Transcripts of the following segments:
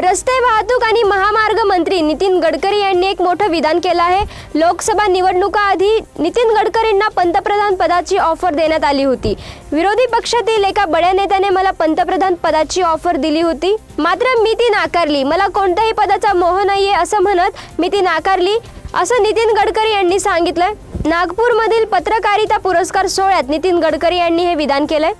रस्ते वाहतूक आणि महामार्ग मंत्री नितीन गडकरी यांनी एक मोठं विधान केलं आहे. लोकसभा निवडणुकाआधी नितीन गडकरींना पंतप्रधान पदाची ऑफर देण्यात आली होती. विरोधी पक्षातील एका बड्या नेत्याने मला पंतप्रधान पदाची ऑफर दिली होती. मात्र मी ती नाकारली. मला कोणत्याही पदाचा मोह नाहीये असं म्हणत मी ती नाकारली. असं नितीन गडकरी यांनी सांगितलंय. नागपूरमधील पत्रकारिता पुरस्कार सोहळ्यात नितीन गडकरी यांनी हे विधान केलंय.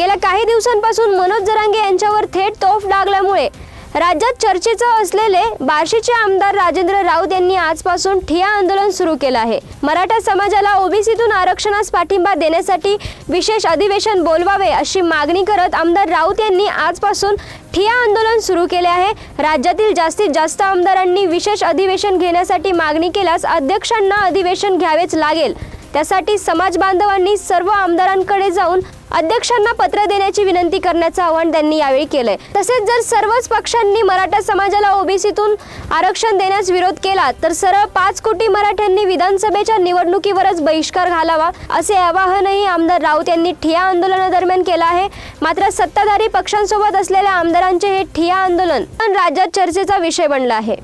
गेल्या काही दिवसांपासून मनोज जरांगे यांच्यावर थेट तोफ डागल्यामुळे राज्यात चर्चेचं असलेले बार्शीचे आमदार राजेंद्र राऊत यांनी आजपासून ठिया आंदोलन सुरू केलं आहे. मराठा समाजाला ओबीसीतून आरक्षणास पाठिंबा देण्यासाठी विशेष अधिवेशन बोलवावे अशी मागणी करत आमदार राऊत यांनी आजपासून ठिया आंदोलन सुरू केले आहे. राज्यातील जास्तीत जास्त आमदारांनी विशेष अधिवेशन घेण्यासाठी मागणी केल्यास अध्यक्षांना अधिवेशन घ्यावेच लागेल. त्यासाठी समाज बांधवांनी सर्व आमदारांकडे जाऊन अध्यक्षांना पत्र देण्याची विनंती करण्याचं आवाहन त्यांनी यावेळी केलंय. तसेच जर सर्वच पक्षांनी मराठा समाजाला ओबीसीतून आरक्षण देण्यास विरोध केला तर सरळ पाच कोटी मराठ्यांनी विधानसभेच्या निवडणुकीवरच बहिष्कार घालावा असे आवाहनही आमदार राऊत यांनी ठिया आंदोलनादरम्यान केलं आहे. मात्र सत्ताधारी पक्षांसोबत असलेल्या आमदारांचे हे ठिया आंदोलन राज्यात चर्चेचा विषय बनला आहे.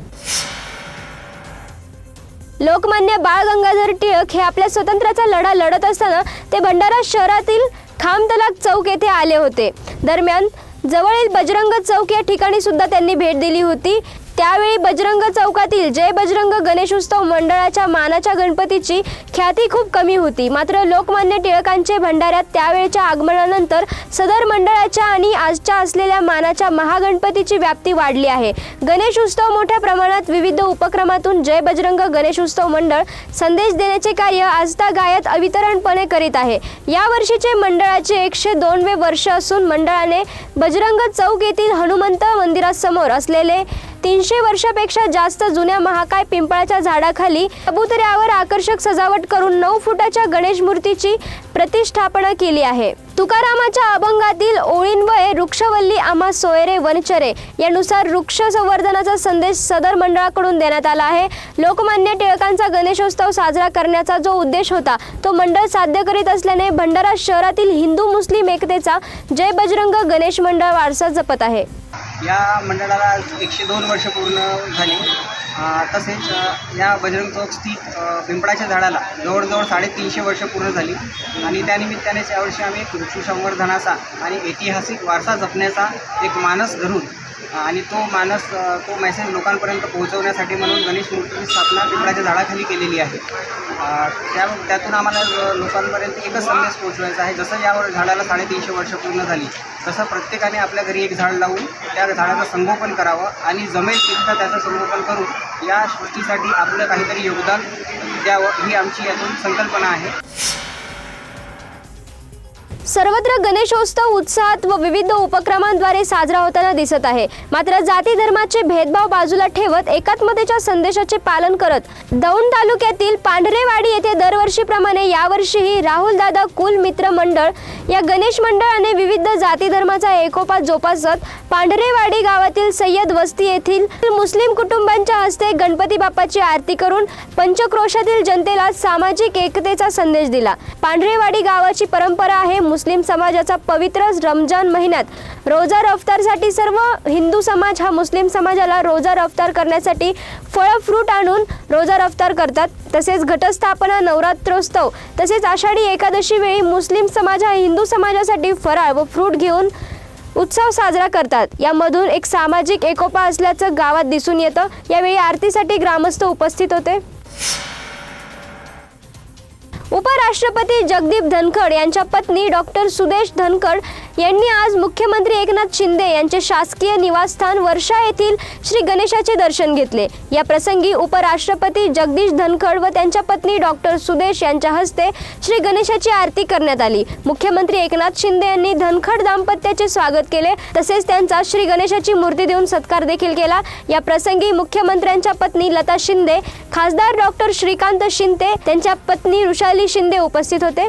लोकमान्य बाळ गंगाधर टिळक हे आपल्या स्वतंत्र्याचा लढा लढत असताना ते भंडारा शहरातील खामतलाक चौक येथे आले होते. दरम्यान जवळील बजरंग चौक या ठिकाणी सुद्धा त्यांनी भेट दिली होती. त्यावेळी बजरंग चौकातील जय बजरंग गणेशोत्सव मंडळाच्या मानाच्या गणपतीची ख्याती खूप कमी होती. मात्र लोकमान्य टिळकांचे भंडाऱ्यात त्यावेळच्या आगमनानंतर सदर मंडळाच्या आणि आजच्या असलेल्या मानाच्या महागणपतीची व्याप्ती वाढली आहे. गणेश उत्सव मोठ्या प्रमाणात विविध उपक्रमातून जय बजरंग गणेश उत्सव मंडळ संदेश देण्याचे कार्य आजता गायत अवितरणपणे करीत आहे. या वर्षीचे मंडळाचे एकशे दोनवे वर्ष असून मंडळाने बजरंग चौक येथील हनुमंत मंदिरासमोर असलेले तीनशे वर्षापेक्षा जास्त जुन्या महाकाय पिंपळाच्या झाडाखाली कबुतऱ्यावर आकर्षक सजावट करून नऊ फुटाच्या गणेश मूर्तीची प्रतिष्ठापना केली आहे. तुकारामाच्या अभंगातील ओळींवय वृक्षवल्ली आम्हा सोयरे वनचरे यानुसार वृक्ष संवर्धनाचा संदेश सदर मंडळाकडून देण्यात आला आहे. लोकमान्य टिळकांचा गणेशोत्सव साजरा करण्याचा जो उद्देश होता तो मंडळ साध्य करीत असल्याने भंडारा शहरातील हिंदू मुस्लिम एकतेचा जय बजरंग गणेश मंडळ वारसा जपत आहे. या मंडळाला एकशे दोन वर्ष पूर्ण झाली. तसेच या बजरंग चौक स्थित पिंपळाच्या झाडाला जवळजवळ साडेतीनशे वर्ष पूर्ण झाली. आणि त्यानिमित्तानेच यावर्षी आम्ही एक संवर्धनाचा आणि ऐतिहासिक वारसा जपण्याचा एक मानस धरून आणि तो मानस तो मेसेज लोकांपर्यंत पोहोचवण्यासाठी म्हणून गणेश मूर्तीची स्थापना पिंपळाच्या झाडाखाली केलेली आहे. त्या त्यातून आम्हाला लोकांपर्यंत एकच संदेश पोहोचवायचा आहे. जसं यावर झाडाला साडेतीनशे वर्ष पूर्ण झाली तसं प्रत्येकाने आपल्या घरी एक झाड लावून त्या झाडाचं संगोपन करावं आणि जमेल तितकं त्याचं संगोपन करून या सृष्टीसाठी आपलं काहीतरी योगदान द्यावं ही आमची यातून संकल्पना आहे. सर्वत्र गणेशोत्सव उत्साहात व विविध उपक्रमांद्वारे साजरा होताना दिसत आहे. मात्र जाती धर्माचे भेदभाव बाजूला ठेवत एकात्मतेच्या संदेशाचे पालन करत दौंड तालुक्यातील पांढरेवाडी येथे दरवर्षीप्रमाणे यावर्षीही राहुलदादा कुल मित्र मंडळ या गणेश मंडळाने विविध जाती धर्माचा एकोपा जोपासत पांढरेवाडी गावातील सय्यद वस्ती येथील मुस्लिम कुटुंबांच्या हस्ते गणपती बाप्पाची आरती करून पंचक्रोशातील जनतेला सामाजिक एकतेचा संदेश दिला. पांढरेवाडी गावाची परंपरा आहे मुस्लिम समाजाचा पवित्र रमजान महिन्यात रोजा रफ्तारसाठी सर्व हिंदू समाज हा मुस्लिम समाजाला रोजा रफ्तार करण्यासाठी फळं फ्रूट आणून रोजा रफ्तार करतात. तसेच घटस्थापना नवरात्रोत्सव तसेच आषाढी एकादशी वेळी मुस्लिम समाज हा हिंदू समाजासाठी फराळ व फ्रूट घेऊन उत्सव साजरा करतात. यामधून एक सामाजिक एकोपा असल्याचं गावात दिसून येतं. यावेळी आरतीसाठी ग्रामस्थ उपस्थित होते. उपराष्ट्रपती जगदीप धनखड यांच्या पत्नी डॉक्टर सुदेश धनखड यांनी आज मुख्यमंत्री एकनाथ शिंदे यांचे शासकीय निवासस्थान वर्षा येथील श्री गणेशाचे दर्शन घेतले. या प्रसंगी उपराष्ट्रपती जगदीश धनखड व त्यांच्या पत्नी डॉक्टर सुदेश यांच्या हस्ते श्री गणेशाची आरती करण्यात आली. मुख्यमंत्री एकनाथ शिंदे यांनी धनखड दाम्पत्याचे स्वागत केले. तसेच त्यांचा श्री गणेशाची मूर्ती देऊन सत्कार देखील केला. या प्रसंगी मुख्यमंत्र्यांच्या पत्नी लता शिंदे खासदार डॉक्टर श्रीकांत शिंदे त्यांच्या पत्नी ऋषाली शिंदे उपस्थित होते.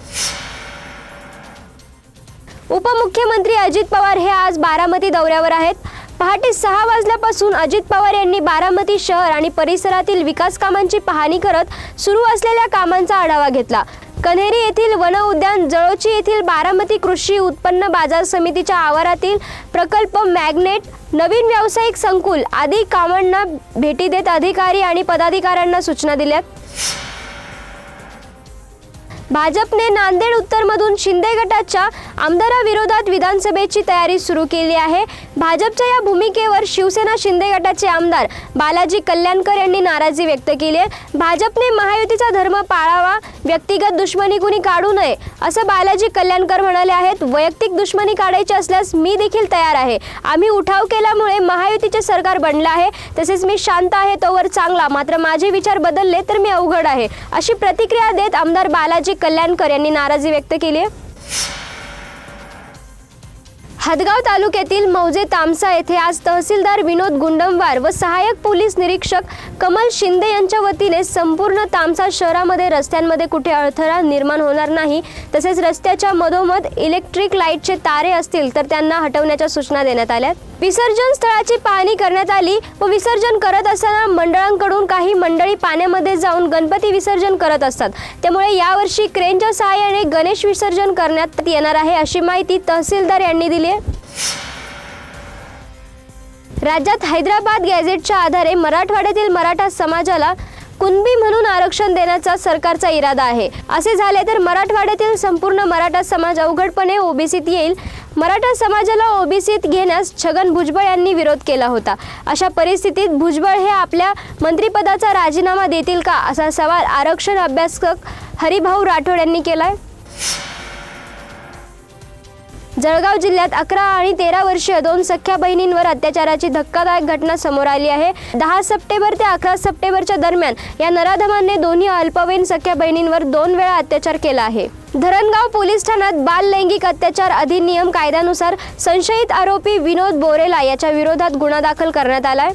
उपमुख्यमंत्री अजित पवार हे आज बारामती दौऱ्यावर आहेत. पहाटे सहा वाजल्यापासून अजित पवार यांनी बारामती शहर आणि परिसरातील विकास कामांची पाहणी करत सुरू असलेल्या कामांचा आढावा घेतला. कन्हेरी येथील वन उद्यान जळोची येथील बारामती कृषी उत्पन्न बाजार समितीच्या आवारातील प्रकल्प मॅग्नेट नवीन व्यावसायिक संकुल आदी कामांना भेटी देत अधिकारी आणि पदाधिकाऱ्यांना सूचना दिल्यात भाजपने नांदेड उत्तरमधून शिंदे गटाच्या आमदाराविरोधात विधानसभेची तयारी सुरू केली आहे. भाजपच्या या भूमिकेवर शिवसेना शिंदे गटाचे आमदार बालाजी कल्याणकर यांनी नाराजी व्यक्त केली आहे. भाजपने महायुतीचा धर्म पाळावा व्यक्तिगत दुश्मनी कुणी काढू नये असं बालाजी कल्याणकर म्हणाले आहेत. वैयक्तिक दुश्मनी काढायची असल्यास मी देखील तयार आहे. आम्ही उठाव केल्यामुळे महायुतीचे सरकार बनलं आहे. तसेच मी शांत आहे तोवर चांगला. मात्र माझे विचार बदलले तर मी अवघड आहे अशी प्रतिक्रिया देत आमदार बालाजी कल्याणकर यांनी नाराजी व्यक्त केली आहे. हदगाव तालुक्यातील मौजे तामसा येथे आज तहसीलदार विनोद गुंडमवार व सहाय्यक पोलीस निरीक्षक कमल शिंदे यांच्या वतीने संपूर्ण तामसा शहरामध्ये रस्त्यांमध्ये कुठे अडथळा निर्माण होणार नाही तसेच रस्त्याच्या मधोमध इलेक्ट्रिक लाईटचे तारे असतील तर त्यांना हटवण्याच्या सूचना देण्यात आल्या विसर्जन स्थळाची पाहणी करण्यात आली व विसर्जन करत असताना मंडळांकडून काही मंडळी पाण्यामध्ये जाऊन गणपती विसर्जन करत असतात. त्यामुळे यावर्षी क्रेनच्या सहाय्याने गणेश विसर्जन करण्यात येणार आहे अशी माहिती तहसीलदार यांनी दिली आहे राज्यात हैदराबाद गॅझेटच्या आधारे मराठवाड्यातील मराठा समाजाला कुणबी म्हणून आरक्षण देण्याचा सरकारचा इरादा आहे. असे झाले तर मराठवाड्यातील संपूर्ण मराठा समाज अवघडपणे ओबीसीत येईल. मराठा समाजाला ओबीसीत घेण्यास छगन भुजबळ यांनी विरोध केला होता. अशा परिस्थितीत भुजबळ हे आपल्या मंत्रिपदाचा राजीनामा देतील का? असा सवाल आरक्षण अभ्यासक हरिभाऊ राठोड यांनी केला आहे जळगाव जिल्ह्यात अकरा आणि तेरा वर्षीय दोन सख्या बहिणींवर अत्याचाराची धक्कादायक घटना समोर आली आहे. दहा सप्टेंबर ते अकरा सप्टेंबरच्या दरम्यान या नराधमांनी दोन्ही अल्पवयीन सख्या बहिणींवर दोन वेळा अत्याचार केला आहे. धरणगाव पोलीस ठाण्यात बाल लैंगिक अत्याचार अधिनियम कायद्यानुसार संशयित आरोपी विनोद बोरेला याच्या विरोधात गुन्हा दाखल करण्यात आलाय.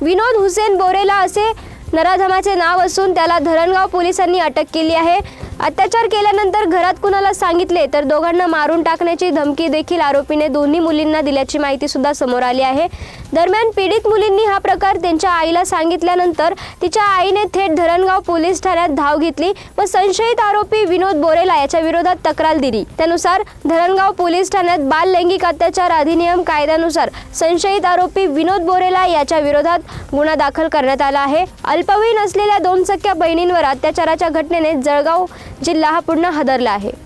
विनोद हुसेन बोरेला असे नराधमाचे नाव असून त्याला धरणगाव पोलिसांनी अटक केली आहे. अत्याचार केल्यानंतर घरात कुणाला सांगितले तर दोघांना मारून टाकण्याची धमकी देखील आरोपीने दोन्ही मुलींना दिल्याची माहिती सुद्धा समोर आली आहे. दरम्यान पीडित मुलींनी हा प्रकार त्यांच्या आईला सांगितल्यानंतर तिच्या आईने थेट धरणगाव पोलीस ठाण्यात धाव घेतली व संशयित आरोपी विनोद बोरेला याच्या विरोधात तक्रार दिली. त्यानुसार धरणगाव पोलीस ठाण्यात बाल लैंगिक अत्याचार अधिनियम कायद्यानुसार संशयित आरोपी विनोद बोरेला याच्या विरोधात गुन्हा दाखल करण्यात आला आहे. अल्पवयीन असलेल्या दोन सख्या बहिणींवर अत्याचाराच्या घटनेने जळगाव जिल्हा हा पुन्हा हादरला आहे.